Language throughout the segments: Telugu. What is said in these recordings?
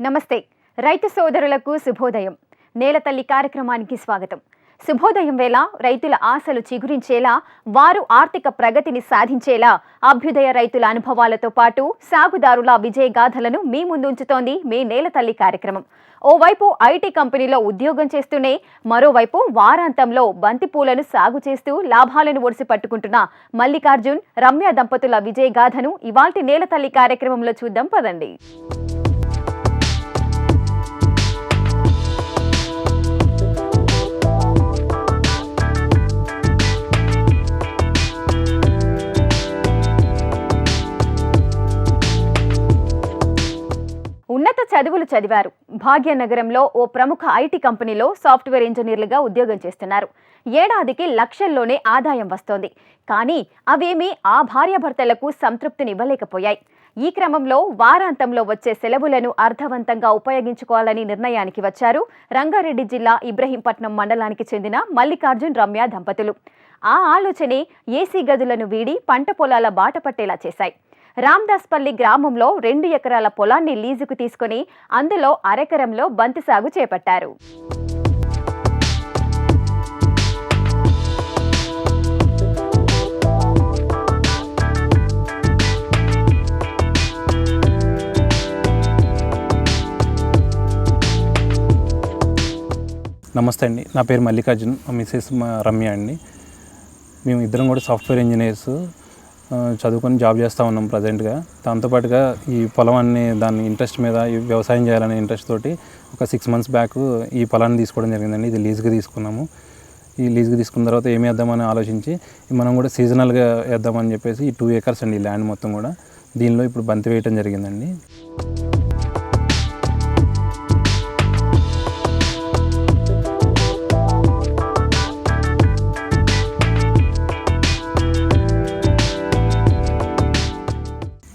నమస్తే. రైతు సోదరులకు శుభోదయం. నేలతల్లి కార్యక్రమానికి స్వాగతం. శుభోదయం వేళ రైతుల ఆశలు చిగురించేలా వారు ఆర్థిక ప్రగతిని సాధించేలా అభ్యుదయ రైతుల అనుభవాలతో పాటు సాగుదారుల విజయగాథలను మీ ముందుంచుతోంది మీ నేలతల్లి కార్యక్రమం. ఓవైపు ఐటీ కంపెనీలో ఉద్యోగం చేస్తూనే మరోవైపు వారాంతంలో బంతిపూలను సాగు చేస్తూ లాభాలను ఒడిసి పట్టుకుంటున్న మల్లికార్జున్ రమ్య దంపతుల విజయగాథను ఇవాల్టి నేలతల్లి కార్యక్రమంలో చూద్దాం పదండి. చదువులు చదివారు. భాగ్యనగరంలో ఓ ప్రముఖ ఐటీ కంపెనీలో సాఫ్ట్వేర్ ఇంజనీర్లుగా ఉద్యోగం చేస్తున్నారు. ఏడాదికి లక్షల్లోనే ఆదాయం వస్తోంది. కానీ అవేమీ ఆ భార్యాభర్తలకు సంతృప్తినివ్వలేకపోయాయి. ఈ క్రమంలో వారాంతంలో వచ్చే సెలవులను అర్థవంతంగా ఉపయోగించుకోవాలని నిర్ణయానికి వచ్చారు రంగారెడ్డి జిల్లా ఇబ్రహీంపట్నం మండలానికి చెందిన మల్లికార్జున్ రమ్య దంపతులు. ఆ ఆలోచనే ఏసీ గదులను వీడి పంట పొలాల బాట పట్టేలా చేశాయి. రామ్దాస్పల్లి గ్రామంలో రెండు ఎకరాల పొలాన్ని లీజుకు తీసుకొని అందులో అరెకరంలో బంతి సాగు చేపట్టారు. నమస్తే అండి. నా పేరు మల్లికార్జున్. మా మిస్సెస్ రమ్య అండి. మేము ఇద్దరం కూడా సాఫ్ట్వేర్ ఇంజనీర్స్. చదువుకొని జాబ్ చేస్తూ ఉన్నాం ప్రజెంట్గా. దాంతోపాటుగా ఈ పొలం దాని ఇంట్రెస్ట్ మీద వ్యవసాయం చేయాలనే ఇంట్రెస్ట్ తోటి ఒక సిక్స్ మంత్స్ బ్యాక్ ఈ పొలాన్ని తీసుకోవడం జరిగిందండి. ఇది లీజ్గా తీసుకున్నాము. ఈ లీజ్గా తీసుకున్న తర్వాత ఏమి వేద్దామని ఆలోచించి మనం కూడా సీజనల్గా వేద్దామని చెప్పేసి ఈ టూ ఏకర్స్ అండి ఈ ల్యాండ్ మొత్తం కూడా. దీనిలో ఇప్పుడు బంతి వేయటం జరిగిందండి.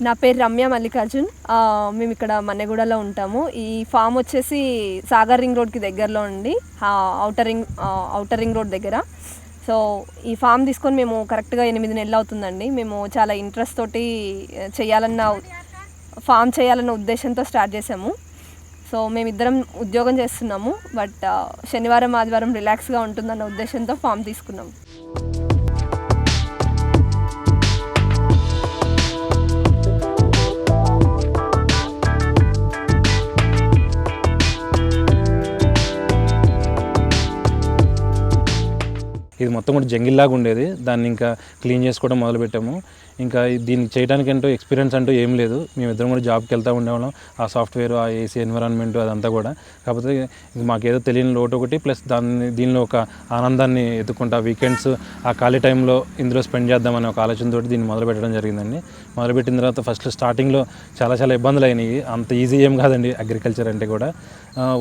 నా పేరు రమ్య మల్లికార్జున్. మేము ఇక్కడ మన్నెగూడలో ఉంటాము. ఈ ఫామ్ వచ్చేసి సాగర్ రింగ్ రోడ్కి దగ్గరలో ఉండి ఆ, outer ring outer ring road దగ్గర. సో ఈ ఫామ్ తీసుకొని మేము కరెక్ట్గా ఎనిమిది నెలలు అవుతుందండి. మేము చాలా ఇంట్రెస్ట్ తోటి చేయాలన్న ఫామ్ చేయాలన్న ఉద్దేశంతో స్టార్ట్ చేసాము సో మేమిద్దరం ఉద్యోగం చేస్తున్నాము. బట్ శనివారం ఆదివారం రిలాక్స్గా ఉంటుందన్న ఉద్దేశంతో ఫామ్ తీసుకున్నాము. ఇది మొత్తం కూడా జంగిల్లాగా ఉండేది. దాన్ని ఇంకా క్లీన్ చేసుకోవడం మొదలుపెట్టాము. ఇంకా దీన్ని దీనికి చేయడానికి అంటూ ఎక్స్పీరియన్స్ అంటూ ఏం లేదు. మేమిద్దరం కూడా జాబ్కి వెళ్తూ ఉండేవాళ్ళం. ఆ సాఫ్ట్వేర్ ఆ ఏసీ ఎన్విరాన్మెంట్ అదంతా కూడా. కాకపోతే ఇది మాకేదో తెలియని లోటు ఒకటి ప్లస్ దాన్ని దీనిలో ఒక ఆనందాన్ని ఎత్తుకుంటా వీకెండ్స్ ఆ ఖాళీ టైంలో ఇందులో స్పెండ్ చేద్దామనే ఒక ఆలోచనతో దీన్ని మొదలు పెట్టడం జరిగిందండి. మొదలుపెట్టిన తర్వాత ఫస్ట్ స్టార్టింగ్లో చాలా చాలా ఇబ్బందులు అయినాయి. అంత ఈజీ ఏం కాదండి అగ్రికల్చర్ అంటే కూడా.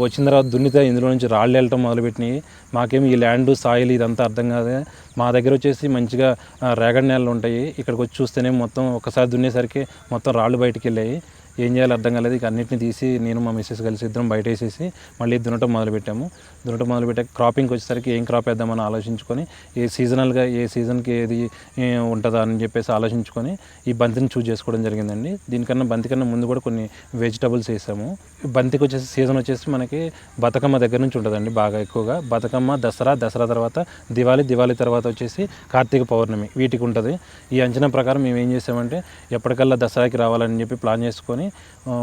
వచ్చిన తర్వాత దున్నితే ఇందులో నుంచి రాళ్ళు వెళ్ళటం మొదలుపెట్టినాయి. మాకేం ఈ ల్యాండ్ సాయిల్ ఇదంతా అర్థం కాదు మా దగ్గర వచ్చేసి మంచిగా రేగడి నేలలు ఉంటాయి. ఇక్కడికి వచ్చి చూస్తేనే మొత్తం ఒకసారి దున్నేసరికి మొత్తం రాళ్ళు బయటికి వెళ్ళాయి ఏం చేయాలో అర్థం కాలేదు. ఇక అన్నింటిని తీసి నేను మా మిస్సెస్ కలిసి ఇద్దరం బయట వేసేసి మళ్ళీ దున్నటం మొదలుపెట్టాము. దున్నటం మొదలుపెట్టాక క్రాపింగ్కి వచ్చేసరికి ఏం క్రాప్ వేద్దామని ఆలోచించుకొని ఏ సీజనల్గా ఏ సీజన్కి ఏది ఉంటుందా అని చెప్పేసి ఆలోచించుకొని ఈ బంతిని చూజ్ చేసుకోవడం జరిగిందండి. దీనికన్నా బంతి కన్నా ముందు కూడా కొన్ని వెజిటబుల్స్ వేసాము. బంతికి వచ్చేసి సీజన్ వచ్చేసి మనకి బతుకమ్మ దగ్గర నుంచి ఉంటుందండి బాగా ఎక్కువగా. బతుకమ్మ దసరా దసరా తర్వాత దివాళీ దివాళీ తర్వాత వచ్చేసి కార్తీక పౌర్ణమి వీటికి ఉంటుంది. ఈ అంచనా ప్రకారం మేము ఏం చేసామంటే ఎప్పటికల్లా దసరాకి రావాలని చెప్పి ప్లాన్ చేసుకొని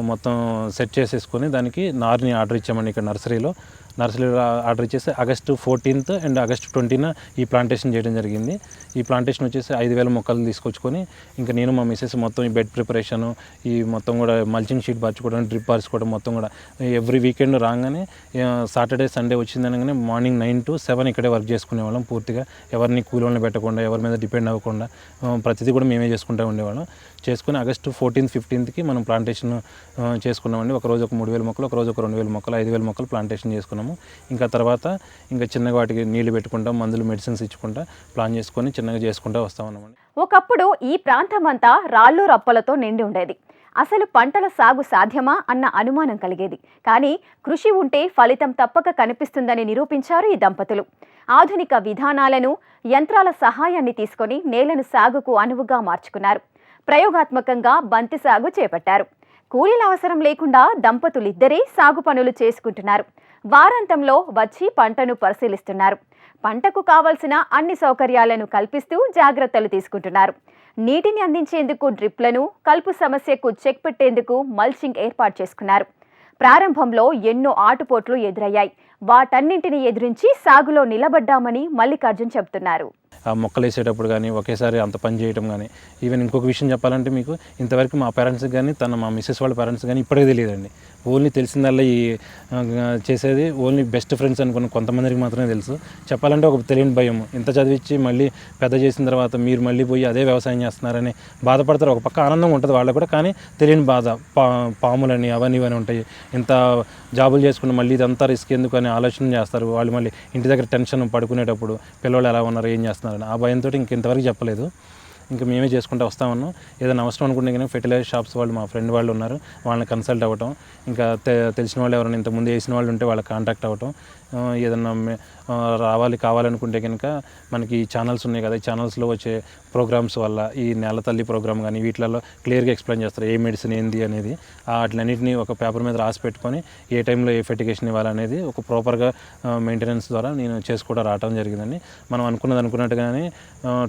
మొత్తం సెట్ చేసేసుకొని దానికి నార్ని ఆర్డర్ ఇచ్చామండి ఇక్కడ నర్సరీలో. నర్సరీలో ఆర్డర్ ఇచ్చేసి ఆగస్టు ఫోర్టీన్త్ అండ్ ఆగస్టు ట్వంటీన ఈ ప్లాంటేషన్ చేయడం జరిగింది. ఈ ప్లాంటేషన్ వచ్చేసి ఐదు వేల మొక్కలు తీసుకొచ్చుకొని ఇంకా నేను మా మిసెస్ మొత్తం ఈ బెడ్ ప్రిపరేషన్ ఈ మొత్తం కూడా మల్చింగ్ షీట్ పరచుకోవడం డ్రిప్ పరచుకోవడం మొత్తం కూడా. ఎవ్రీ వీకెండ్ రాగానే సాటర్డే సండే వచ్చిందనగానే మార్నింగ్ నైన్ టు సెవెన్ ఇక్కడే వర్క్ చేసుకునే వాళ్ళం పూర్తిగా. ఎవరిని కూలోళ్ళని పెట్టకుండా ఎవరి మీద డిపెండ్ అవ్వకుండా ప్రతిదీ కూడా మేమే చేసుకుంటూ ఉండేవాళ్ళం. చేసుకుని ఆగస్టు ఫోర్టీన్త్ ఫిఫ్టీన్త్కి మనం ప్లాంటేషన్ చేసుకున్నామండి. ఒక రోజు ఒక మూడు వేల మొక్కలు ఒక రోజు ఒక రెండు వేల మొక్కలు ఐదు వేల మొక్కలు ప్లాంటేషన్ చేసుకున్నాం. చేసుకున్నాము ఇంకా తర్వాత ఇంకా చిన్నగా వాటికి నీళ్ళు పెట్టుకుంటాం మందులు మెడిసిన్స్ ఇచ్చుకుంటా ప్లాన్ చేసుకొని చిన్నగా చేసుకుంటూ వస్తా ఉన్నామండి. ఒకప్పుడు ఈ ప్రాంతం అంతా రాళ్ళు రప్పలతో నిండి ఉండేది. అసలు పంటల సాగు సాధ్యమా అన్న అనుమానం కలిగేది. కానీ కృషి ఉంటే ఫలితం తప్పక కనిపిస్తుందని నిరూపించారు ఈ దంపతులు. ఆధునిక విధానాలను యంత్రాల సహాయాన్ని తీసుకొని నేలను సాగుకు అనువుగా మార్చుకున్నారు. ప్రయోగాత్మకంగా బంతి సాగు చేపట్టారు. కూలీల అవసరం లేకుండా దంపతులిద్దరే సాగు పనులు చేసుకుంటున్నారు. వారాంతంలో వచ్చి పంటను పరిశీలిస్తున్నారు. పంటకు కావలసిన అన్ని సౌకర్యాలను కల్పిస్తూ జాగ్రత్తలు తీసుకుంటున్నారు. నీటిని అందించేందుకు డ్రిప్లను కలుపు సమస్యకు చెక్ పెట్టేందుకు మల్చింగ్ ఏర్పాటు చేసుకున్నారు. ప్రారంభంలో ఎన్నో ఆటుపోట్లు ఎదురయ్యాయి. వాటన్నింటిని ఎదిరించి సాగులో నిలబడ్డామని మల్లికార్జున్ చెబుతున్నారు. మొక్కలు వేసేటప్పుడు కానీ ఒకేసారి అంత పని చేయడం కానీ ఈవెన్ ఇంకొక విషయం చెప్పాలంటే మీకు ఇంతవరకు మా పేరెంట్స్కి కానీ తన మా మిస్సెస్ వాళ్ళ పేరెంట్స్ కానీ ఇప్పటికే తెలియదండి. ఓన్లీ తెలిసిందల్లా ఈ చేసేది ఓన్లీ బెస్ట్ ఫ్రెండ్స్ అనుకున్న కొంతమందికి మాత్రమే తెలుసు. చెప్పాలంటే ఒక తెలియని భయం. ఇంత చదివించి మళ్ళీ పెద్ద చేసిన తర్వాత మీరు మళ్ళీ పోయి అదే వ్యవసాయం చేస్తున్నారని బాధపడతారు. ఒక పక్క ఆనందం ఉంటుంది వాళ్ళకు కూడా కానీ తెలియని బాధ. పా పాములని అవన్నీ ఇవన్నీ ఉంటాయి. ఇంత జాబులు చేసుకుని మళ్ళీ ఇదంతా రిస్క్ ఎందుకు అని ఆలోచన చేస్తారు. వాళ్ళు మళ్ళీ ఇంటి దగ్గర టెన్షన్ పడుకునేటప్పుడు పిల్లలు ఎలా ఉన్నారు ఏం చేస్తారు చేస్తున్నారని ఆ భయంతో ఇంకెంతవరకు చెప్పలేదు. ఇంకా మేమే చేసుకుంటూ వస్తామన్నాం. ఏదైనా అవసరం అనుకుంటే కానీ ఫెర్టిలైజర్ షాప్స్ వాళ్ళు మా ఫ్రెండ్ వాళ్ళు ఉన్నారు. వాళ్ళని కన్సల్ట్ అవ్వటం. ఇంకా తె తెలిసిన వాళ్ళు ఎవరైనా ఇంతకుముందు వేసిన వాళ్ళు ఉంటే వాళ్ళకి కాంటాక్ట్ అవ్వటం. ఏదన్నా రావాలి కావాలనుకుంటే కనుక మనకి ఛానల్స్ ఉన్నాయి కదా ఈ ఛానల్స్లో వచ్చే ప్రోగ్రామ్స్ వల్ల ఈ నెల తల్లి ప్రోగ్రామ్ కానీ వీటిలలో క్లియర్గా ఎక్స్ప్లెయిన్ చేస్తారు ఏ మెడిసిన్ ఏంది అనేది. ఆ వాటిలన్నింటినీ ఒక పేపర్ మీద రాసి పెట్టుకొని ఏ టైంలో ఏ ఫెటికేషన్ ఇవ్వాలనేది ఒక ప్రాపర్గా మెయింటెనెన్స్ ద్వారా నేను చేసి కూడా రావడం జరిగిందని మనం అనుకున్నది అనుకున్నట్టుగానే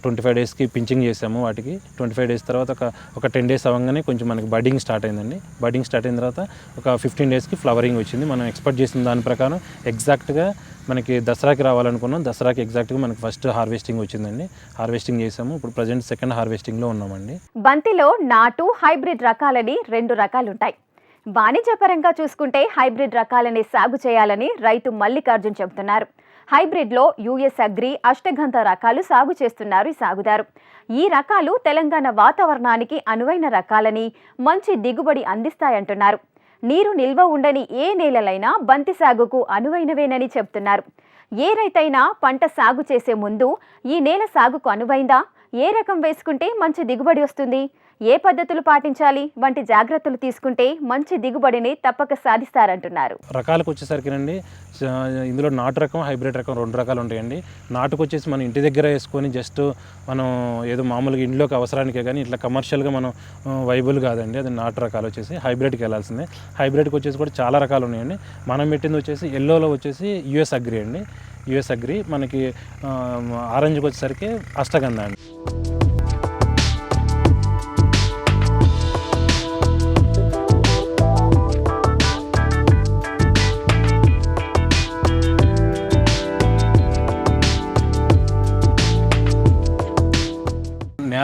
ట్వంటీ ఫైవ్ డేస్కి పించింగ్ చేసాము వాటికి. ట్వంటీ ఫైవ్ డేస్ తర్వాత ఒక ఒక టెన్ డేస్ అవ్వగానే కొంచెం మనకి బడ్డింగ్ స్టార్ట్ అయిందండి. బడ్డింగ్ స్టార్ట్ అయిన తర్వాత ఒక ఫిఫ్టీన్ డేస్కి ఫ్లవరింగ్ వచ్చింది. మనం ఎక్స్పెక్ట్ చేసిన దాని ప్రకారం ఎగ్జాక్ట్ ఎగ్జాక్ట్గా మనకి దసరాకి రావాలనుకున్నాం. దసరాకి ఎగ్జాక్ట్గా మనకి ఫస్ట్ హార్వెస్టింగ్ వచ్చిందండి. హార్వెస్టింగ్ చేసాము. ఇప్పుడు ప్రజెంట్ సెకండ్ హార్వెస్టింగ్లో ఉన్నామండి. బంతిలో నాటు హైబ్రిడ్ రకాలని రెండు రకాలుంటాయి. వాణిజ్యపరంగా చూసుకుంటే హైబ్రిడ్ రకాలని సాగు చేయాలని రైతు మల్లికార్జున్ చెబుతున్నారు. హైబ్రిడ్లో యుఎస్ అగ్రి అష్టగంధ రకాలు సాగు చేస్తున్నారు ఈ సాగుదారు. ఈ రకాలు తెలంగాణ వాతావరణానికి అనువైన రకాలని మంచి దిగుబడి అందిస్తాయంటున్నారు. నీరు నిల్వ ఉండని ఏ నేలలైనా బంతి సాగుకు అనువైనవేనని చెబుతున్నారు ఏ రైతైనా పంట సాగు చేసే ముందు ఈ నేల సాగుకు అనువైందా? ఏ రకం వేసుకుంటే మంచి దిగుబడి వస్తుంది? ఏ పద్ధతులు పాటించాలి? వంటి జాగ్రత్తలు తీసుకుంటే మంచి దిగుబడిని తప్పక సాధిస్తారంటున్నారు. రకాలకు వచ్చేసరికినండి అండి ఇందులో నాటు రకం హైబ్రిడ్ రకం రెండు రకాలు ఉంటాయండి నాటుకు వచ్చేసి మనం ఇంటి దగ్గర వేసుకొని జస్ట్ మనం ఏదో మామూలుగా ఇంట్లోకి అవసరానికే కానీ ఇట్లా కమర్షియల్గా మనం వైబుల్ కాదండి. అది నాటు రకాలు వచ్చేసి హైబ్రిడ్కి వెళ్ళాల్సిందే. హైబ్రిడ్కి వచ్చేసి కూడా చాలా రకాలు ఉన్నాయండి మనం పెట్టింది వచ్చేసి ఎల్లోలో వచ్చేసి యుఎస్ అగ్రి అండి. యుఎస్ అగ్రి మనకి ఆరెంజ్కి వచ్చేసరికి అష్టగంధ అండి.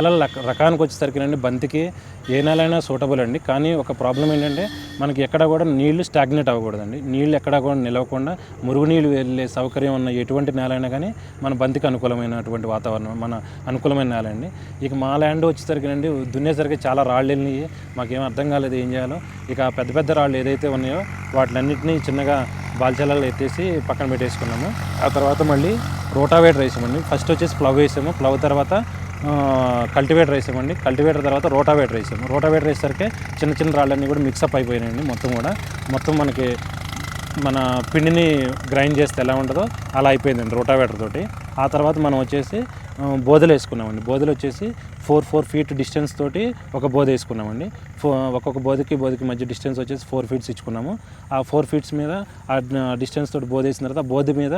నేలల రక- రకానికి వచ్చేసరికి అండి బంతికి ఏ నేలైనా అయినా సూటబుల్ అండి. కానీ ఒక ప్రాబ్లం ఏంటంటే మనకి ఎక్కడ కూడా నీళ్ళు స్టాగ్నేట్ అవ్వకూడదండి. నీళ్ళు ఎక్కడ కూడా నిలవకుండా మురుగునీళ్ళు వెళ్ళే సౌకర్యం ఉన్న ఎటువంటి నేల అయినా కానీ మన బంతికి అనుకూలమైనటువంటి వాతావరణం మన అనుకూలమైన నేల అండి. ఇక మా ల్యాండ్ వచ్చేసరికి అండి దున్నేసరికి చాలా రాళ్ళు వెళ్ళినాయి. మాకేం అర్థం కాలేదు ఏం చేయాలో. ఇక పెద్ద పెద్ద రాళ్ళు ఏదైతే ఉన్నాయో వాటిలన్నింటినీ చిన్నగా బాల్చలలో ఎత్తేసి పక్కన పెట్టేసుకున్నాము. ఆ తర్వాత మళ్ళీ రోటావేటర్ వేసామండి. ఫస్ట్ వచ్చేసి ప్లవ్ వేసాము. ప్లవ్ తర్వాత కల్టివేటర్ వేసామండి. కల్టివేటర్ తర్వాత రోటావేటర్ వేసాము. రోటావేటర్ వేసేసరికి చిన్న చిన్న రాళ్ళన్నీ కూడా మిక్సప్ అయిపోయినాయండి మొత్తం కూడా. మొత్తం మనకి మన పిండిని గ్రైండ్ చేస్తే ఎలా ఉంటుందో అలా అయిపోయిందండి రోటావేటర్ తోటి. ఆ తర్వాత మనం వచ్చేసి బోధలు బోదెలు వేసుకున్నామండి. బోధలు వచ్చేసి ఫోర్ ఫోర్ ఫీట్ డిస్టెన్స్ తోటి ఒక బోధ వేసుకున్నామండి. ఫో ఒక్కొక్క బోధకి బోధకి మధ్య డిస్టెన్స్ వచ్చేసి ఫోర్ ఫీట్స్ ఇచ్చుకున్నాము. ఆ ఫోర్ ఫీట్స్ మీద ఆ డిస్టెన్స్ తోటి బోధ వేసిన తర్వాత బోధ మీద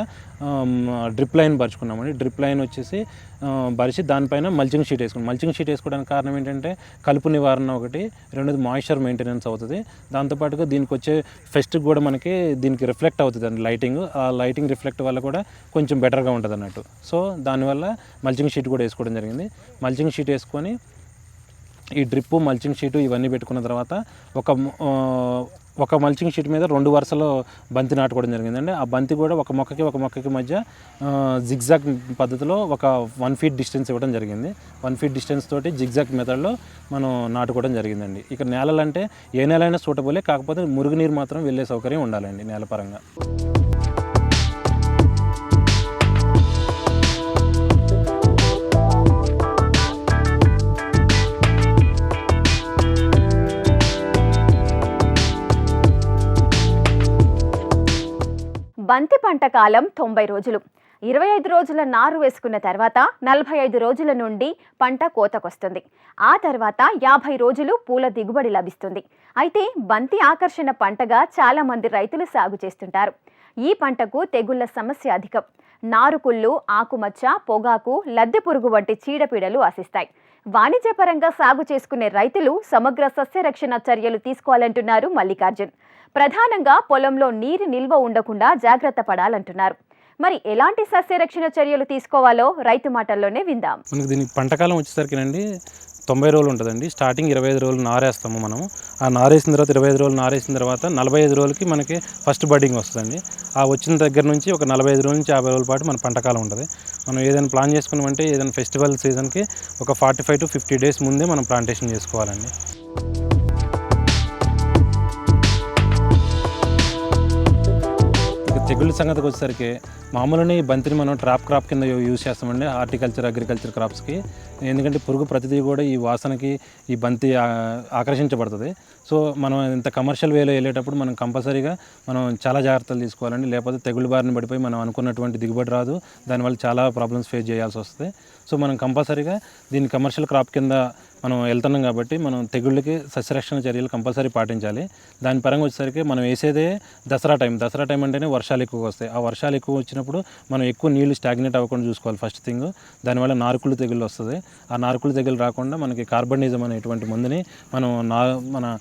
డ్రిప్ లైన్ పరుచుకున్నామండి. డ్రిప్ లైన్ వచ్చేసి ఆ, పరిచి దానిపైన మల్చింగ్ షీట్ వేసుకున్నాం. మల్చింగ్ షీట్ వేసుకోవడానికి కారణం ఏంటంటే కలుపు నివారణ ఒకటి రెండోది మాయిశ్చర్ మెయింటెనెన్స్ అవుతుంది. దాంతోపాటుగా దీనికి వచ్చే ఫెస్ట్ కూడా మనకి దీనికి రిఫ్లెక్ట్ అవుతుంది అండి లైటింగ్. ఆ లైటింగ్ రిఫ్లెక్ట్ వల్ల కూడా కొంచెం బెటర్గా ఉంటుంది అన్నట్టు సో దానివల్ల మల్చింగ్ షీట్ కూడా వేసుకోవడం జరిగింది. మల్చింగ్ షీట్ వేసుకొని ఈ డ్రిప్పు మల్చింగ్ షీటు ఇవన్నీ పెట్టుకున్న తర్వాత ఒక ఒక మల్చింగ్ షీట్ మీద రెండు వరుసలో బంతి నాటుకోవడం జరిగిందండి. ఆ బంతి కూడా ఒక మొక్కకి ఒక మొక్కకి మధ్య జిగ్జాగ్ పద్ధతిలో ఒక వన్ ఫీట్ డిస్టెన్స్ ఇవ్వడం జరిగింది. వన్ ఫీట్ డిస్టెన్స్ తోటి జిగ్జాగ్ మెథడ్లో మనం నాటుకోవడం జరిగిందండి. ఇక నేలలు అంటే ఏ నేలైనా అయినా సూటబులే కాకపోతే మురుగునీరు మాత్రం వెళ్ళే సౌకర్యం ఉండాలండి నేల పరంగా. బంతి పంట కాలం తొంభై రోజులు. ఇరవై ఐదు రోజుల నారు వేసుకున్న తర్వాత నలభై ఐదు రోజుల నుండి పంట కోతకొస్తుంది. ఆ తర్వాత యాభై రోజులు పూల దిగుబడి లభిస్తుంది. అయితే బంతి ఆకర్షణ పంటగా చాలామంది రైతులు సాగు చేస్తుంటారు. ఈ పంటకు తెగుళ్ళ సమస్య అధికం. నారుకుళ్ళు ఆకుమచ్చ పొగాకు లద్దె పురుగు వంటి చీడపీడలు ఆశిస్తాయి. వాణిజ్యపరంగా సాగు చేసుకునే రైతులు సమగ్ర సస్యరక్షణ చర్యలు తీసుకోవాలంటున్నారు మల్లికార్జున్. ప్రధానంగా పొలంలో నీరు నిల్వ ఉండకుండా జాగ్రత్త పడాలంటున్నారు. మరి ఎలాంటి సస్యరక్షణ చర్యలు తీసుకోవాలో రైతు మాటల్లోనే విందాం. మనకి దీనికి పంటకాలం వచ్చేసరికినండి తొంభై రోజులు ఉంటుందండి. స్టార్టింగ్ ఇరవై ఐదు రోజులు నారేస్తాము మనము. ఆ నారేసిన తర్వాత ఇరవై ఐదు రోజులు నారేసిన తర్వాత నలభై ఐదు రోజులకి మనకి ఫస్ట్ బడ్డింగ్ వస్తుందండి. ఆ వచ్చిన దగ్గర నుంచి ఒక నలభై ఐదు రోజుల నుంచి యాభై రోజుల పాటు మన పంటకాలం ఉంటుంది. మనం ఏదైనా ప్లాన్ చేసుకున్నామంటే ఏదైనా ఫెస్టివల్ సీజన్కి ఒక forty five to fifty days ముందే మనం ప్లాంటేషన్ చేసుకోవాలండి. తెగుళ్ళ సంగతికి వచ్చేసరికి మామూలుగా ఈ బంతిని మనం ట్రాప్ క్రాప్ కింద యూజ్ చేస్తామండి హార్టికల్చర్ అగ్రికల్చర్ క్రాప్స్కి ఎందుకంటే పురుగు ప్రతిదీ కూడా ఈ వాసనకి ఈ బంతి ఆకర్షించబడుతుంది. సో మనం ఇంత కమర్షియల్ వేలో వెళ్ళేటప్పుడు మనం కంపల్సరీగా మనం చాలా జాగ్రత్తలు తీసుకోవాలండి. లేకపోతే తెగులు బారిన పడిపోయి మనం అనుకున్నటువంటి దిగుబడి రాదు. దానివల్ల చాలా ప్రాబ్లమ్స్ ఫేస్ చేయాల్సి వస్తుంది. సో మనం కంపల్సరీగా దీన్ని కమర్షియల్ క్రాప్ కింద మనం వెళ్తున్నాం కాబట్టి మనం తెగుళ్ళకి సస్యరక్షణ చర్యలు కంపల్సరీ పాటించాలి. దాని పరంగా వచ్చేసరికి మనం వేసేదే దసరా టైం దసరా టైం అంటేనే వర్షాలు ఎక్కువ వస్తాయి. ఆ వర్షాలు ఎక్కువ వచ్చినప్పుడు మనం ఎక్కువ నీళ్ళు స్టాగ్నేట్ అవ్వకుండా చూసుకోవాలి ఫస్ట్ థింగ్ దానివల్ల నారుకులు తెగులు వస్తుంది. ఆ నారుకులు తెగులు రాకుండా మనకి కార్బనిజం అనేటువంటి మందుని మనం నా మన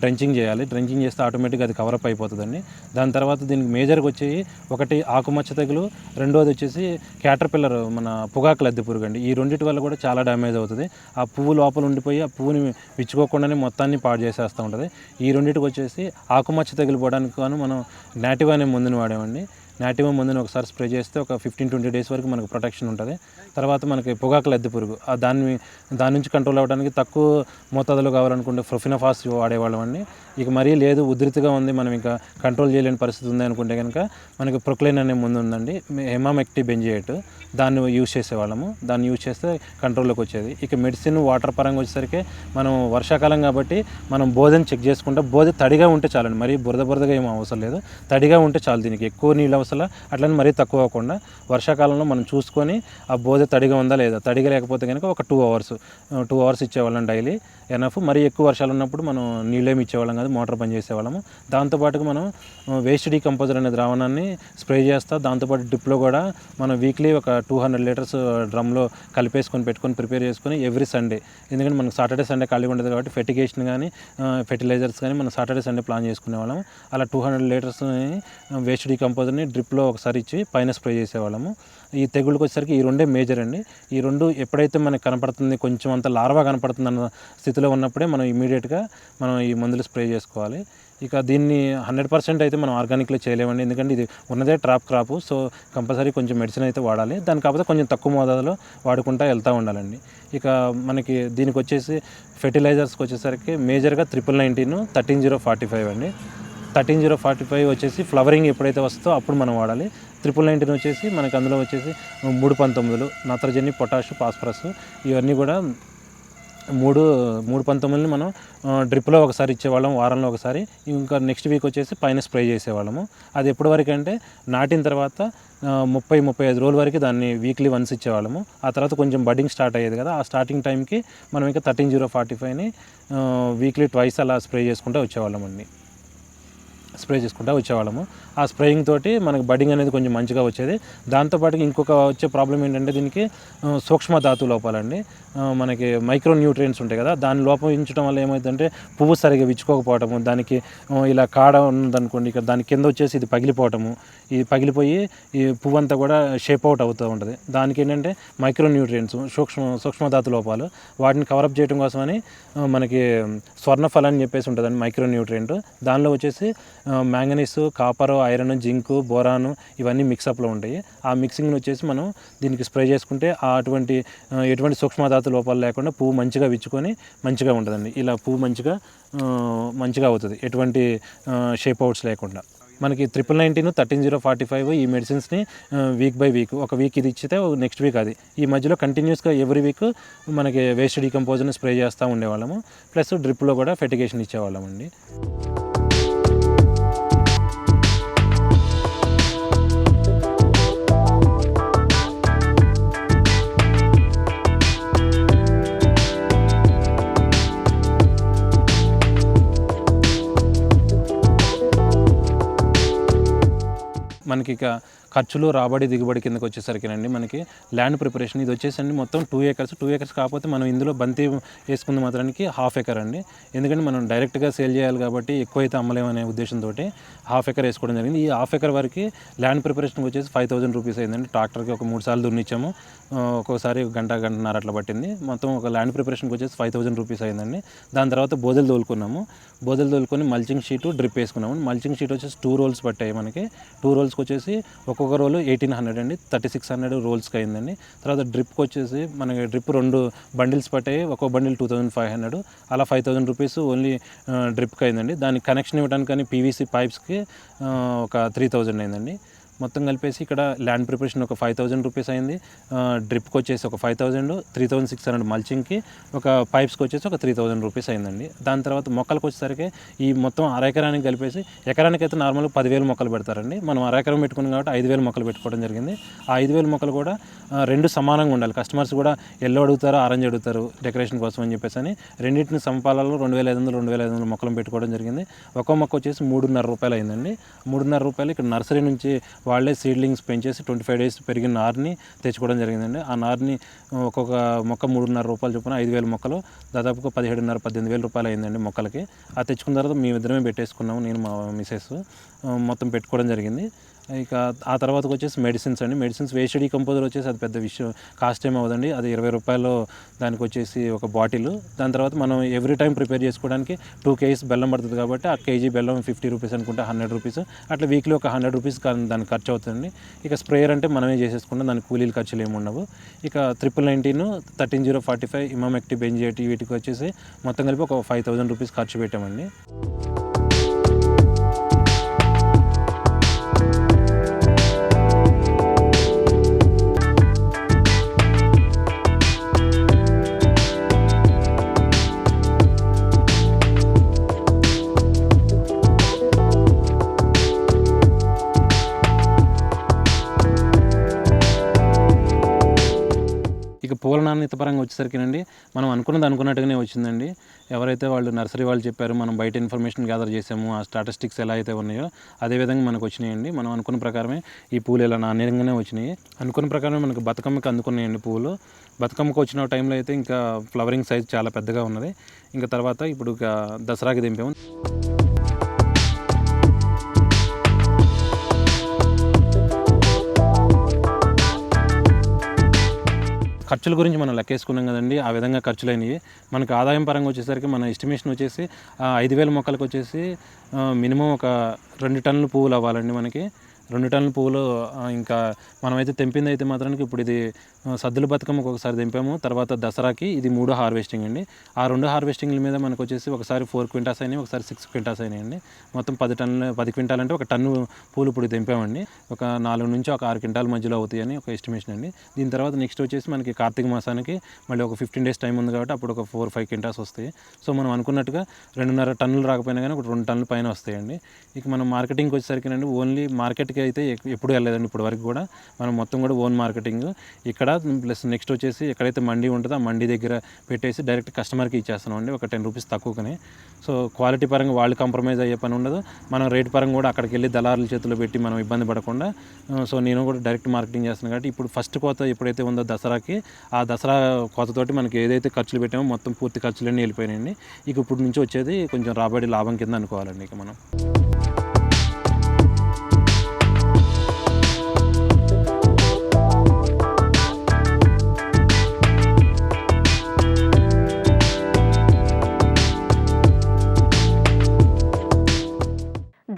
డ్రెంచింగ్ చేయాలి. డ్రెంచింగ్ చేస్తే ఆటోమేటిక్గా అది కవరప్ అయిపోతుందండి. దాని తర్వాత దీనికి మేజర్గా వచ్చేవి ఒకటి ఆకుమచ్చ తెగులు రెండోది వచ్చేసి క్యాటర్ పిల్లర్ మన పొగాకు లద్దె పురుగు అండి. ఈ రెండింటి వల్ల కూడా చాలా డ్యామేజ్ అవుతుంది. ఆ పువ్వు లోపల ఉండిపోయి ఆ పువ్వుని విచ్చుకోకుండానే మొత్తాన్ని పాడు చేసేస్తూ ఉంటుంది. ఈ రెండింటికి వచ్చేసి ఆకుమచ్చ తెగులు పోవడానికి మనం నాటివ్ అనే మందుని వాడామండి. నాటివ్ మందుని ఒకసారి స్ప్రే చేస్తే ఒక ఫిఫ్టీన్ ట్వంటీ డేస్ వరకు మనకు ప్రొటెక్షన్ ఉంటుంది. తర్వాత మనకి పొగాకు లద్దె పురుగు ఆ దాన్ని దాని నుంచి కంట్రోల్ అవ్వడానికి తక్కువ మోతాదులో కావాలనుకుంటే ఫ్రొఫినఫాస్ వాడేవాళ్ళం అండి ఇక మరీ లేదు ఉధృతిగా ఉంది మనం ఇంకా కంట్రోల్ చేయలేని పరిస్థితి ఉంది అనుకుంటే కనుక మనకి ప్రొక్లైన్ అనే ముందు ఉందండి. హెమామెక్టి బెంజియేట్. దాన్ని యూజ్ చేసేవాళ్ళము. దాన్ని యూజ్ చేస్తే కంట్రోల్లోకి వచ్చేది. ఇక మెడిసిన్ వాటర్ పరంగా వచ్చేసరికి మనం వర్షాకాలం కాబట్టి మనం బోధని చెక్ చేసుకుంటే బోధ తడిగా ఉంటే చాలండి. మరీ బురద బురదగా ఏమీ అవసరం లేదు. తడిగా ఉంటే చాలు దీనికి. ఎక్కువ నీళ్ళు అవసరం అట్లని మరీ తక్కువ అవ్వకుండా వర్షాకాలంలో మనం చూసుకొని ఆ బోధ తడిగా ఉందా లేదా? తడిగా లేకపోతే కనుక ఒక టూ అవర్స్ టూ అవర్స్ ఇచ్చేవాళ్ళం డైలీ ఎనఫ్ మరీ ఎక్కువ వర్షాలు ఉన్నప్పుడు మనం నీళ్ళేమి ఇచ్చేవాళ్ళం కాదు మోటార్ పని చేసేవాళ్ళము. దాంతోపాటుగా మనం వేస్ట్ డీకంపోజర్ అనే ద్రావణాన్ని స్ప్రే చేస్తా దాంతోపాటు డిప్లో కూడా మనం వీక్లీ ఒక టూ హండ్రెడ్ లీటర్స్ డ్రమ్లో కలిపేసుకొని పెట్టుకొని ప్రిపేర్ చేసుకొని ఎవ్రీ సండే ఎందుకంటే మనకు సాటర్డే సండే ఖాళీ ఉండదు కాబట్టి ఫెటిగేషన్ కానీ ఫెర్టిలైజర్స్ కానీ మనం సాటర్డే సండే ప్లాన్ చేసుకునే వాళ్ళం అలా టూ హండ్రెడ్ లీటర్స్ని వేస్ట్ డీకంపోజర్ని డ్రిప్లో ఒకసారి ఇచ్చి పైన స్ప్రే చేసేవాళ్ళము. ఈ తెగుళ్ళకి వచ్చేసరికి ఈ రెండే మేజర్ అండి. ఈ రెండు ఎప్పుడైతే మనకు కనపడుతుంది కొంచెం అంత లార్వా కనపడుతుంది అన్న స్థితిలో ఉన్నప్పుడే మనం ఇమీడియట్గా మనం ఈ మందులు స్ప్రే చేసుకోవాలి. ఇక దీన్ని హండ్రెడ్ పర్సెంట్ అయితే మనం ఆర్గానిక్లో చేయలేమండి. ఎందుకంటే ఇది ఉన్నదే ట్రాప్ క్రాప్ సో కంపల్సరీ కొంచెం మెడిసిన్ అయితే వాడాలి. దాని కాకపోతే కొంచెం తక్కువ మోతాదులో వాడుకుంటా వెళ్తూ ఉండాలండి. ఇక మనకి దీనికి వచ్చేసి ఫెర్టిలైజర్స్కి వచ్చేసరికి మేజర్గా triple nineteen thirteen zero forty five అండి. థర్టీన్ జీరో ఫార్టీ ఫైవ్ వచ్చేసి ఫ్లవరింగ్ ఎప్పుడైతే వస్తుందో అప్పుడు మనం వాడాలి. ట్రిపుల్ నైన్టీన్ వచ్చేసి మనకి అందులో వచ్చేసి మూడు పంతొమ్మిదిలు నత్రజని పొటాష్ ఫాస్ఫరస్ ఇవన్నీ కూడా మూడు మూడు పంతొమ్మిదిని మనం డ్రిప్లో ఒకసారి ఇచ్చేవాళ్ళం వారంలో ఒకసారి. ఇంకా నెక్స్ట్ వీక్ వచ్చేసి పైన స్ప్రే చేసేవాళ్ళము. అది ఎప్పటి వరకు అంటే నాటిన తర్వాత ముప్పై ముప్పై ఐదు రోజుల వరకు దాన్ని వీక్లీ వన్స్ ఇచ్చేవాళ్ళము. ఆ తర్వాత కొంచెం బడ్డింగ్ స్టార్ట్ అయ్యేది కదా ఆ స్టార్టింగ్ టైంకి మనం ఇంకా థర్టీన్ జీరో ఫార్టీ ఫైవ్ని వీక్లీ ట్వైస్ అలా స్ప్రే చేసుకుంటూ వచ్చేవాళ్ళం అండి స్ప్రే చేసుకుంటూ వచ్చేవాళ్ళము. ఆ స్ప్రేయింగ్ తోటి మనకి బడ్డింగ్ అనేది కొంచెం మంచిగా వచ్చేది. దాంతోపాటు ఇంకొక వచ్చే ప్రాబ్లం ఏంటంటే దీనికి సూక్ష్మ ధాతు లోపాలండి. మనకి మైక్రో న్యూట్రియంట్స్ ఉంటాయి కదా దాన్ని లోపించడం వల్ల ఏమవుతుందంటే పువ్వు సరిగా విచ్చుకోకపోవటము దానికి ఇలా కాడ ఉందనుకోండి ఇక్కడ దాని కింద వచ్చేసి ఇది పగిలిపోవటము ఇది పగిలిపోయి ఈ పువ్వు అంతా కూడా షేప్ అవుట్ అవుతూ ఉంటుంది. దానికి ఏంటంటే మైక్రో న్యూట్రియంట్స్ సూక్ష్మ సూక్ష్మధాతు లోపాలు. వాటిని కవరప్ చేయడం కోసమని మనకి స్వర్ణఫలం అని చెప్పేసి ఉంటుందండి మైక్రో న్యూట్రియంట్ దానిలో వచ్చేసి manganese copper iron zinc boron ఇవన్నీ మిక్సప్లో ఉంటాయి. ఆ మిక్సింగ్ని వచ్చేసి మనం దీనికి స్ప్రే చేసుకుంటే ఆ అటువంటి ఎటువంటి సూక్ష్మధాతు లోపాలు లేకుండా పువ్వు మంచిగా విచ్చుకొని మంచిగా ఉంటుందండి. ఇలా పువ్వు మంచిగా మంచిగా అవుతుంది. ఎటువంటి షేప్ అవుట్స్ లేకుండా. మనకి triple nineteen thirteen zero forty five ఈ మెడిసిన్స్ని వీక్ బై వీక్ ఒక వీక్ ఇది ఇచ్చితే నెక్స్ట్ వీక్ అది. ఈ మధ్యలో కంటిన్యూస్గా ఎవ్రీ వీక్ మనకి వేస్ట్ డీకంపోజర్ని స్ప్రే చేస్తూ ఉండేవాళ్ళము. ప్లస్ డ్రిప్లో కూడా ఫెటిగేషన్ ఇచ్చేవాళ్ళమండి. మనకి ఇక ఖర్చులు రాబడి దిగుబడి కిందకి వచ్చేసరికినండి మనకి ల్యాండ్ ప్రిపరేషన్. ఇది వచ్చేసండి మొత్తం టూ ఏకర్స్ టూ ఏకర్స్ కాకపోతే మనం ఇందులో బంతి వేసుకుంది మాత్రానికి హాఫ్ ఎకర్ అండి. ఎందుకంటే మనం డైరెక్ట్గా సేల్ చేయాలి కాబట్టి ఎక్కువైతే అమ్మలేమనే ఉద్దేశంతో హాఫ్ ఎకర్ వేసుకోవడం జరిగింది. ఈ హాఫ్ ఎకర్ వరకు ల్యాండ్ ప్రిపరేషన్కి వచ్చేసి ఫైవ్ థౌసండ్ రూపీస్ అయిందండి. ట్రాక్టర్కి ఒక మూడు సార్లు దున్నిచ్చాము. ఒక్కోసారి గంట గంటన్నర అట్లా పట్టింది. మొత్తం ఒక ల్యాండ్ ప్రిపరేషన్కి వచ్చేసి ఫైవ్ థౌసండ్ రూపీస్ అయిందండి. దాని తర్వాత బోదెలు తోలుకున్నాము. బోదలు తోలుకొని మల్చింగ్ షీటు డ్రిప్ వేసుకున్నాము. మల్చింగ్ షీట్ వచ్చేసి టూ రోల్స్ పట్టాయి మనకి. టూ రోల్స్కి వచ్చేసి ఒక ఒక్కొక్క రోల్ ఎయిటీన్ హండ్రెడ్ అండి థర్టీ సిక్స్ హండ్రెడ్ రోల్స్కి అయిందండి. తర్వాత డ్రిప్కి వచ్చేసి మనకి డ్రిప్ రెండు బండిల్స్ పట్టాయి ఒక్కో bundle two thousand five hundred అలా ఫైవ్ థౌసండ్ రూపీస్ ఓన్లీ డ్రిప్కి అయిందండి. దానికి కనెక్షన్ ఇవ్వడానికి కానీ పీవీసీ పైప్స్కి ఒక త్రీ థౌజండ్ అయిందండి. మొత్తం కలిపేసి ఇక్కడ ల్యాండ్ ప్రిపరేషన్ ఒక ఫైవ్ థౌజండ్ రూపీస్ అయింది. డ్రిప్కి వచ్చేసి ఒక five thousand three thousand six hundred మల్చింగ్కి ఒక పైప్స్కి వచ్చేసి ఒక త్రీ థౌజండ్ రూపీస్ అయిందండి. దాని తర్వాత మొక్కలకు వచ్చేసరికి ఈ మొత్తం అరెకరానికి కలిపేసి ఎకరానికి అయితే నార్మల్గా పదివేలు మొక్కలు పెడతారండి. మనం అర ఎకరం పెట్టుకున్నాం కాబట్టి ఐదు వేలు మొక్కలు పెట్టుకోవడం జరిగింది. ఆ ఐదు వేలు మొక్కలు కూడా రెండు సమానంగా ఉండాలి. కస్టమర్స్ కూడా ఎల్లో అడుగుతారు ఆరెంజ్ అడుగుతారు డెకరేషన్ కోసం అని చెప్పేసి అని రెండింటిని సంపాలలో రెండు వేల ఐదు వందలు రెండు వేల ఐదు వందలు మొక్కలు పెట్టుకోవడం జరిగింది. ఒక్కో మొక్క వచ్చేసి మూడున్నర రూపాయలు అయిందండి. మూడున్నర రూపాయలు ఇక్కడ నర్సరీ నుంచి వాళ్ళే సీడ్లింగ్స్ పెంచేసి ట్వంటీ ఫైవ్ డేస్ పెరిగిన నార్ని తెచ్చుకోవడం జరిగిందండి. ఆ నార్ని ఒక్కొక్క మొక్క మూడున్నర రూపాయలు చొప్పున ఐదు వేల మొక్కలు దాదాపుగా పదిహేడున్నర పద్దెనిమిది వేల రూపాయలు అయిందండి మొక్కలకి. ఆ తెచ్చుకున్న తర్వాత మేమిద్దరమే పెట్టేసుకున్నాము నేను మా మిసెస్ మొత్తం పెట్టుకోవడం జరిగింది. ఇక ఆ తర్వాత వచ్చేసి మెడిసిన్స్ అండి. మెడిసిన్స్ వేస్టెడ్ కంపోజర్ వచ్చేసి అది పెద్ద విషయం కాస్ట్ ఏం అవ్వదండి. అది ఇరవై రూపాయలు దానికి వచ్చేసి ఒక బాటిల్ దాని తర్వాత మనం ఎవ్రీ టైం ప్రిపేర్ చేసుకోవడానికి టూ కేజీస్ బెల్లం పడుతుంది కాబట్టి ఆ కేజీ బెల్లం ఫిఫ్టీ రూపీస్ అనుకుంటే హండ్రెడ్ రూపీస్ అట్లా వీక్లీ ఒక హండ్రెడ్ రూపీస్ దానికి ఖర్చు అవుతుంది ఇక స్ప్రేయర్ అంటే మనమే చేసేసుకుంటాం దానికి కూలీలు ఖర్చులు ఏమి ఉండవు. ఇక triple nineteen thirteen zero forty five emamectin benzoate వీటికి వచ్చేసి మొత్తం కలిపి ఒక ఫైవ్ థౌసండ్ రూపీస్ ఖర్చు పెట్టామండి. నాణ్యత పరంగా వచ్చేసరికినండి మనం అనుకున్నది అనుకున్నట్టుగానే వచ్చిందండి. ఎవరైతే వాళ్ళు నర్సరీ వాళ్ళు చెప్పారు మనం బయట ఇన్ఫర్మేషన్ గ్యాదర్ చేసాము ఆ స్టాటిస్టిక్స్ ఎలా అయితే ఉన్నాయో అదే విధంగా మనకు వచ్చినాయండి. మనం అనుకున్న ప్రకారమే ఈ పూలు ఇలా నాణ్యంగానే వచ్చినాయి. అనుకున్న ప్రకారమే మనకు బతుకమ్మకి అందుకున్నాయండి పూలు. బతుకమ్మకు వచ్చిన టైంలో అయితే ఇంకా ఫ్లవరింగ్ సైజ్ చాలా పెద్దగా ఉన్నది. ఇంకా తర్వాత ఇప్పుడు ఇక దసరాకి దింపాము. ఖర్చుల గురించి మనం లెక్కేసుకున్నాం కదండి ఆ విధంగా ఖర్చులు మనకు ఆదాయం పరంగా వచ్చేసరికి మన ఎస్టిమేషన్ వచ్చేసి ఐదు వేల మొక్కలకు వచ్చేసి మినిమం ఒక రెండు టన్నుల పువ్వులు అవ్వాలండి మనకి. రెండు టన్నుల పువ్వులు ఇంకా మనమైతే తెంపింది అయితే మాత్రానికి ఇప్పుడు ఇది సద్దుల బతుకమ్మకు ఒకసారి తెంపాము. తర్వాత దసరాకి ఇది మూడో హార్వెస్టింగ్ అండి. ఆ రెండు హార్వెస్టింగ్ల మీద మనకు వచ్చేసి ఒకసారి ఫోర్ క్వింటాస్ అయినాయి ఒకసారి సిక్స్ క్వింటాస్ అయినాయండి మొత్తం పది టన్నుల పది క్వింటాల్ అంటే ఒక టన్ను పూలు ఇప్పుడు తెంపామండి. ఒక నాలుగు నుంచి ఒక ఆరు క్వింటాల్ మధ్యలో అవుతాయని ఒక ఎస్టిమేషన్ అండి. దీని తర్వాత నెక్స్ట్ వచ్చేసి మనకి కార్తీక మాసానికి మళ్ళీ ఒక ఫిఫ్టీన్ డేస్ టైం ఉంది కాబట్టి అప్పుడు ఒక ఫోర్ ఫైవ్ క్వింటాస్ వస్తాయి. సో మనం అనుకున్నట్టుగా రెండున్నర టన్నులు రాకపోయినా కానీ ఒక రెండు టన్నుల పైన వస్తాయండి. ఇక మనం మార్కెటింగ్కి వచ్చేసరికి అండి ఓన్లీ మార్కెట్కి అయితే ఎప్పుడు వెళ్ళలేదండి ఇప్పటి వరకు కూడా. మనం మొత్తం కూడా ఓన్ మార్కెటింగ్ ఇక్కడ. ప్లస్ నెక్స్ట్ వచ్చేసి ఎక్కడైతే మండీ ఉంటుందో ఆ మండీ దగ్గర పెట్టేసి డైరెక్ట్ కస్టమర్కి ఇచ్చేస్తున్నాం అండి ఒక టెన్ రూపీస్ తక్కువకనే సో క్వాలిటీ పరంగా వాళ్ళు కాంప్రమైజ్ అయ్యే పని ఉండదు. మనం రేట్ పరంగా కూడా అక్కడికి వెళ్ళి దళారుల చేతిలో పెట్టి మనం ఇబ్బంది పడకుండా సో నేను కూడా డైరెక్ట్ మార్కెటింగ్ చేస్తున్నాను కాబట్టి ఇప్పుడు ఫస్ట్ కోత ఎప్పుడైతే ఉందో దసరాకి ఆ దసరా కోతతోటి మనకి ఏదైతే ఖర్చులు పెట్టామో మొత్తం పూర్తి ఖర్చులన్నీ వెళ్ళిపోయినాయండి. ఇక ఇప్పుడు నుంచి వచ్చేది కొంచెం రాబడి లాభం కింద అనుకోవాలండి ఇక మనం.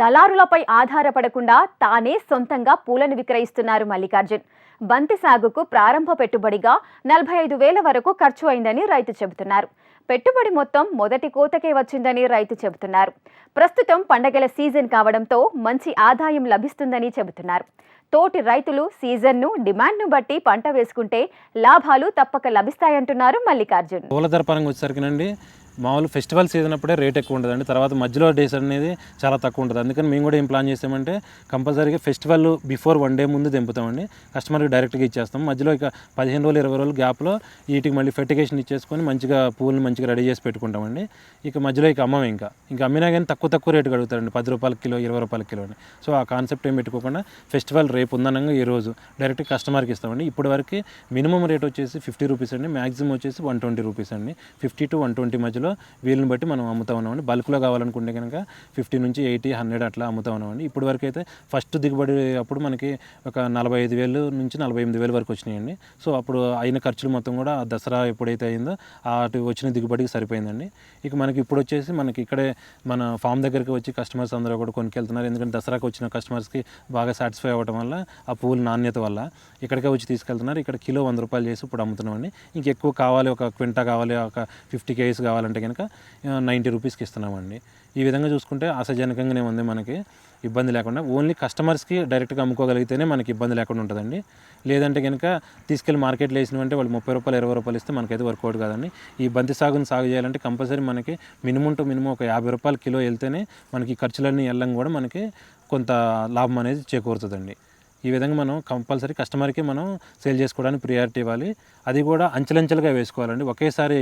దళారులపై ఆధారపడకుండా తానే సొంతంగా పూలను విక్రయిస్తున్నారు మల్లికార్జున్. బంతి సాగుకు ప్రారంభ పెట్టుబడిగా నలభై ఐదు వేల వరకు ఖర్చు అయిందని రైతు చెబుతున్నారు. పెట్టుబడి మొత్తం మొదటి కోతకే వచ్చిందని రైతు చెబుతున్నారు. ప్రస్తుతం పండగల సీజన్ కావడంతో మంచి ఆదాయం లభిస్తుందని చెబుతున్నారు. తోటి రైతులు సీజన్ను డిమాండ్ను బట్టి పంట వేసుకుంటే లాభాలు తప్పక లభిస్తాయంటున్నారు మల్లికార్జున్. పూల ధర పరంగా వచ్చేసరికినండి మామూలు ఫెస్టివల్ సీజన్ అప్పుడే రేట్ ఎక్కువ ఉంటుందండి. తర్వాత మధ్యలో డేస్ అనేది చాలా తక్కువ ఉంటుంది. అందుకని మేము కూడా ఏం ప్లాన్ చేసామంటే కంపల్సరీగా ఫెస్టివల్ బిఫోర్ వన్ డే ముందు దింపుతామండి కస్టమర్కి డైరెక్ట్గా ఇచ్చేస్తాం. మధ్యలో ఇక పదిహేను రోజులు ఇరవై రోజులు గ్యాప్లో వీటికి మళ్ళీ ఫెర్టిగేషన్ ఇచ్చేసుకొని మంచిగా పూలను మంచిగా రెడీ చేసి పెట్టుకుంటామండి. ఇక మధ్యలో ఇక అమ్మం ఇంకా. ఇంకా అమ్మినా కానీ తక్కువ తక్కువ రేటు అడుగుతారండి. పది రూపాయల కిలో ఇరవై రూపాయల కిలో అని. సో ఆ కాన్సెప్ట్ ఏం పెట్టుకోకుండా ఫెస్టివల్ రేపు ఉందనంగా ఈ రోజు డైరెక్ట్ కస్టమర్కి ఇస్తామండి. ఇప్పటి వరకు మినిమం రేట్ వచ్చేసి ఫిఫ్టీ రూపీస్ అండి. మ్యాక్సిమం వచ్చేసి వన్ ట్వంటీ రూపీస్ అండి. ఫిఫ్టీ టు వన్ ట్వంటీ మధ్యలో వీళ్ళని బట్టి మనం అమ్ముతా ఉన్నామండి. బల్క్లో కావాలనుకుంటే కనుక ఫిఫ్టీ నుంచి ఎయిటీ హండ్రెడ్ అట్లా అమ్ముతా ఉన్నామండి. ఇప్పటి వరకు అయితే ఫస్ట్ దిగుబడి అప్పుడు మనకి ఒక నలభై ఐదు వేలు నుంచి నలభై ఎనిమిది వేలు వరకు వచ్చినాయండి. సో అప్పుడు అయిన ఖర్చులు మొత్తం కూడా ఆ దసరా ఎప్పుడైతే అయిందో అటు వచ్చిన దిగుబడికి సరిపోయిందండి. ఇక మనకి ఇప్పుడు వచ్చేసి మనకి ఇక్కడే మన ఫామ్ దగ్గరికి వచ్చి కస్టమర్స్ అందరూ కూడా కొనుక్కెళ్తున్నారు. ఎందుకంటే దసరాకి వచ్చిన కస్టమర్స్కి బాగా సాటిస్ఫై అవ్వడం వల్ల ఆ పూల నాణ్యత వల్ల ఇక్కడికే వచ్చి తీసుకెళ్తున్నారు. ఇక్కడ కిలో వంద రూపాయలు చేసి ఇప్పుడు అమ్ముతున్నామండి. ఇంకెక్కువ కావాలి ఒక క్వింటా కావాలి ఒక ఫిఫ్టీ కేజీస్ కావాలంటే కనుక నైంటీ రూపీస్కి ఇస్తున్నామండి. ఈ విధంగా చూసుకుంటే ఆశాజనకంగానే ఉంది మనకి. ఇబ్బంది లేకుండా ఓన్లీ కస్టమర్స్కి డైరెక్ట్గా అమ్ముకోగలిగితేనే మనకి ఇబ్బంది లేకుండా ఉంటుందండి. లేదంటే కనుక తీసుకెళ్ళి మార్కెట్లో వేసినవంటే వాళ్ళు ముప్పై రూపాయలు ఇరవై రూపాయలు ఇస్తే మనకైతే వర్కౌట్ కాదండి. ఈ బంతి సాగుని సాగు చేయాలంటే కంపల్సరీ మనకి మినిమం టు మినిమం ఒక యాభై రూపాయలు కిలో వెళ్తేనే మనకి ఖర్చులన్నీ వెళ్ళడం కూడా మనకి కొంత లాభం అనేది చేకూరుతుందండి. ఈ విధంగా మనం కంపల్సరీ కస్టమర్కి మనం సేల్ చేసుకోవడానికి ప్రియారిటీ ఇవ్వాలి. అది కూడా అంచెలంచెలుగా వేసుకోవాలండి. ఒకేసారి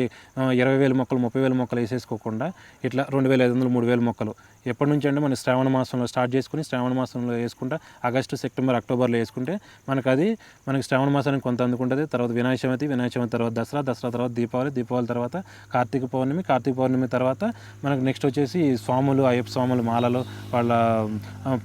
ఇరవై వేల మొక్కలు ముప్పై వేల మొక్కలు వేసేసుకోకుండా ఇట్లా రెండు వేల ఐదు వందలు మూడు వేల మొక్కలు. ఎప్పటి నుంచి అంటే మనం శ్రావణ మాసంలో స్టార్ట్ చేసుకుని శ్రావణ మాసంలో వేసుకుంటా ఆగస్టు సెప్టెంబర్ అక్టోబర్లో వేసుకుంటే మనకు అది మనకి శ్రావణ మాసానికి కొంత అందుకుంటుంది. తర్వాత వినాయక చవితి వినాయక చవితి తర్వాత దసరా దసరా తర్వాత దీపావళి దీపావళి తర్వాత కార్తీక పౌర్ణమి కార్తీక పౌర్ణమి తర్వాత మనకు నెక్స్ట్ వచ్చేసి స్వాములు అయ్యప్ప స్వాములు మాలలు వాళ్ళ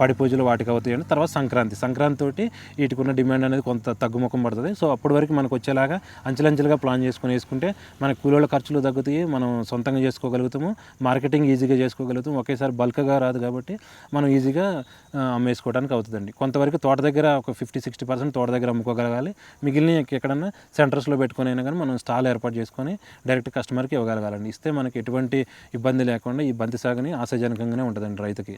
పడి పూజలు వాటికి అవుతాయండి. తర్వాత సంక్రాంతి సంక్రాంతి తోటి వీటికి డిమాండ్ అనేది కొంత తగ్గుముఖం పడుతుంది. సో అప్పటి వరకు మనకు వచ్చేలాగా అంచెలంచెలుగా ప్లాన్ చేసుకుని వేసుకుంటే మన కూలీల ఖర్చులు తగ్గుతాయి. మనం సొంతంగా చేసుకోగలుగుతాము. మార్కెటింగ్ ఈజీగా చేసుకోగలుగుతాం ఒకేసారి బల్క్గా రాదు కాబట్టి మనం ఈజీగా అమ్మేసుకోవడానికి అవుతుందండి. కొంతవరకు తోట దగ్గర ఒక ఫిఫ్టీ సిక్స్టీ పర్సెంట్ తోట దగ్గర అమ్ముకోగలగాలి. మిగిలిన ఎక్కడన్నా సెంటర్స్లో పెట్టుకొని అయినా కానీ మనం స్టాల్ ఏర్పాటు చేసుకొని డైరెక్ట్ కస్టమర్కి ఇవ్వగలగాలండి. ఇస్తే మనకి ఎటువంటి ఇబ్బంది లేకుండా ఈ బంతి సాగుని ఆశాజనకంగానే ఉంటుందండి రైతుకి.